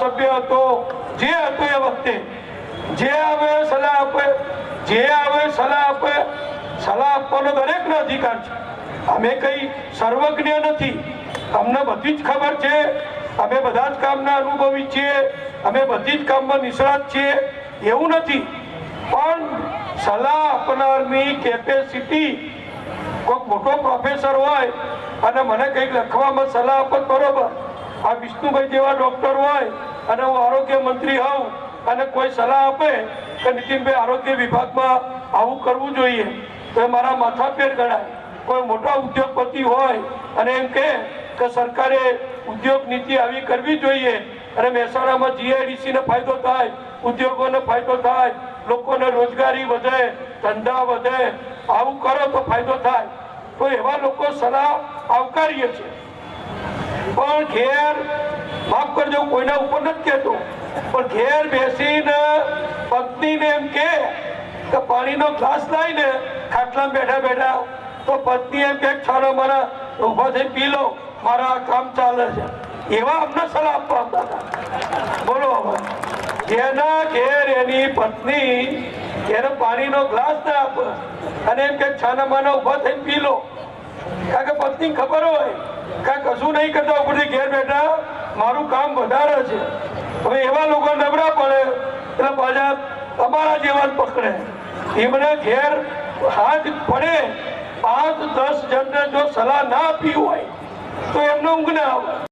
ધારાસભ્ય હતો, જે હતો એ વખતે. જે આવે સલાહ આપે, જે આવે સલાહ આપે. સલાહ આપવાનો દરેકનો અધિકાર છે. અમે કઈ સર્વજ્ઞ નથી. અમને બધી જ ખબર છે. અમે બધા જ કામના અનુભવી છીએ. અમે બધી જ કામમાં નિષ્ણાત છીએ. એવું નથી. પણ સલાહ આપનારની કેપેસિટી કોઈક મોટો પ્રોફેસર હોય અને મને કંઈક લખવામાં સલાહ આપત બરોબર. આ વિષ્ણુભાઈ જેવા ડૉક્ટર હોય અને હું આરોગ્ય મંત્રી હોઉં અને કોઈ સલાહ આપે કે નીતિનભાઈ આરોગ્ય વિભાગમાં આવું કરવું જોઈએ. તો એ મારા પેર ગણાય. કોઈ મોટા ઉદ્યોગપતિ હોય અને એમ કે સરકારે ઉદ્યોગ નીતિ આવી કરવી જોઈએ અને મહેસાણામાં જીઆઈડીસી ને ફાયદો થાય, ઉદ્યોગોને ફાયદો થાય, લોકોને રોજગારી વધે, ધંધા વધે, આવું કરો તો ફાયદો થાય. તો એવા લોકો સલાહ આવકારીએ છે પણ ઘેર માફ કરજો, કોઈના ઉપર નથી કહેતો. પણ ઘેર બેસીને પત્નીને એમ કે પાણીનો ગ્લાસ લાવીને ખાટલામાં બેઠા બેઠા. તો પત્ની એમ કે છાનો મારા ઊભા થઈ પી લો. મારા કામ ચાલે છે. એવા અમને સલાહ આપવા હતા. બોલો હવે. જેના ઘેર એની પત્ની એને પાણીનો ગ્લાસ ના આપે અને એમ કે છાના માના ઊભા થઈને પી લો. કારણ કે પત્ની ખબર હોય. કાંઈ કશું નહીં કરતા ઉપરથી ઘેર બેઠા મારું કામ વધારે છે. હવે એવા લોકો નબળા પડે, એટલે પાછા તમારા જેવા જ પકડે. એમને ઘેર હાથ પડે, પાંચ દસ જણને જો સલાહ ના આપી હોય, તો એમને ઊંઘ ના આવે.